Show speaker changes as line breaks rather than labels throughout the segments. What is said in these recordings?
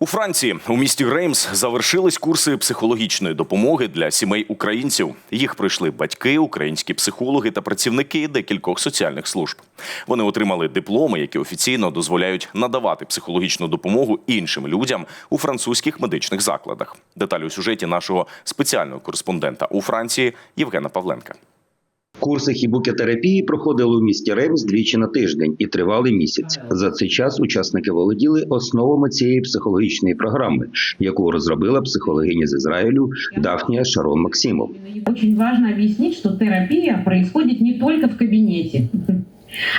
У Франції у місті Реймс завершились курси психологічної допомоги для сімей українців. Їх пройшли батьки, українські психологи та працівники декількох соціальних служб. Вони отримали дипломи, які офіційно дозволяють надавати психологічну допомогу іншим людям у французьких медичних закладах. Деталі у сюжеті нашого спеціального кореспондента у Франції Євгена Павленка.
Курси хібукетерапії проходили у місті Ремс двічі на тиждень і тривали місяць. За цей час учасники володіли основами цієї психологічної програми, яку розробила психологиня з Ізраїлю Дафнія Шарон Максимов.
Очень важливо об'яснити, що терапія відбувається не только в кабинете.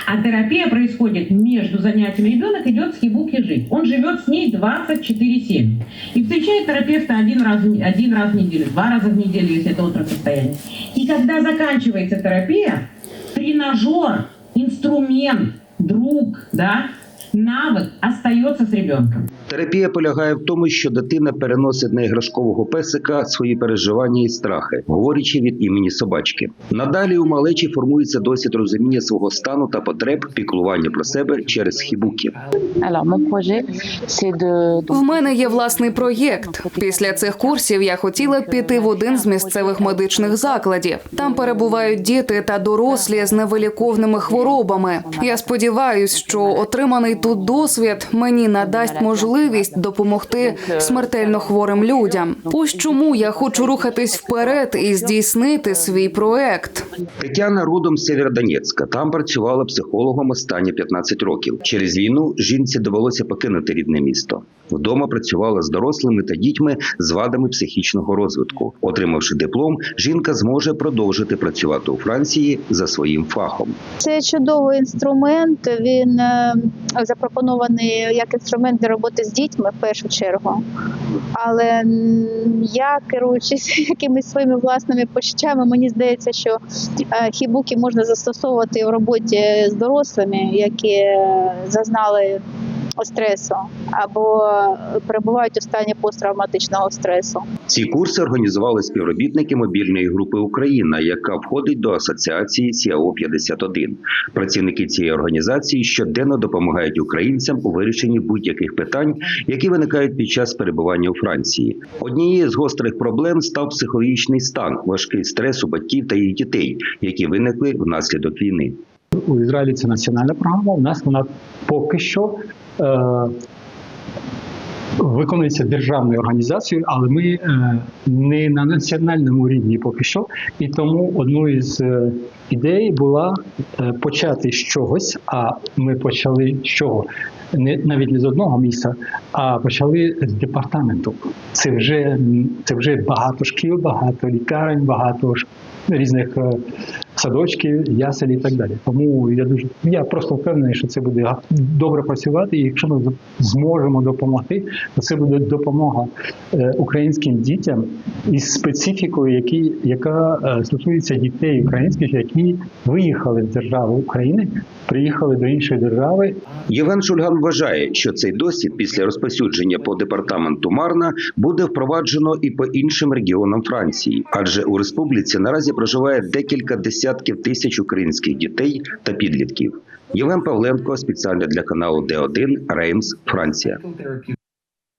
А терапия происходит между занятиями. Ребенок идет с хибуки жить. Он живет с ней 24-7. И встречает терапевта один раз, один раз в неделю, два раза в неделю, если это острое состояние. И когда заканчивается терапия, тренажер, инструмент, друг, да, навык остается с ребенком.
Терапія полягає в тому, що дитина переносить на іграшкового песика свої переживання і страхи, говорячи від імені собачки. Надалі у малечі формується досвід розуміння свого стану та потреб, піклування про себе через хібуки.
В мене є власний проєкт. Після цих курсів я хотіла піти в один з місцевих медичних закладів. Там перебувають діти та дорослі з невиліковними хворобами. Я сподіваюся, що отриманий тут досвід мені надасть можливість допомогти смертельно хворим людям. Ось чому я хочу рухатись вперед і здійснити свій проект.
Тетяна родом з Сєвєродонецька. Там працювала психологом останні 15 років. Через війну жінці довелося покинути рідне місто. Вдома працювала з дорослими та дітьми з вадами психічного розвитку. Отримавши диплом, жінка зможе продовжити працювати у Франції за своїм фахом.
Це чудовий інструмент. Він е, запропонований як інструмент для роботи з дітьми в першу чергу. Але я керуючись якимись своїми власними почуттями, мені здається, що е, хібуки можна застосовувати в роботі з дорослими, які е, зазнали стресу або перебувають у стані посттравматичного стресу.
Ці курси організували співробітники мобільної групи Україна, яка входить до асоціації СІАО 51 Працівники цієї організації щоденно допомагають українцям у вирішенні будь-яких питань, які виникають під час перебування у Франції. Однією з гострих проблем став психологічний стан, важкий стрес у батьків та їх дітей, які виникли внаслідок війни.
У Ізраїлі це національна програма. У нас вона поки що е, виконується державною організацією, але ми е, не на національному рівні поки що. І тому одною із е, ідей була е, почати з чогось. А ми почали з чого? Не навіть не з одного місця, а почали з департаменту. Це вже це вже багато шкіл, багато лікарень, багато різних е, яселі і так далі. Тому я дуже я просто впевнений, що це буде добре працювати. І якщо ми зможемо допомогти, то це буде допомога е, українським дітям із специфікою, які, яка е, стосується дітей українських, які виїхали з держави України, приїхали до іншої держави
Євген Шульган вважає, що цей досвід після розповсюдження по департаменту Марна буде впроваджено і по іншим регіонам Франції, адже у республіці наразі проживає декілька десятків тисяч українських дітей та підлітків. Євген Павленко спеціально для каналу Д1 Реймс, Франція.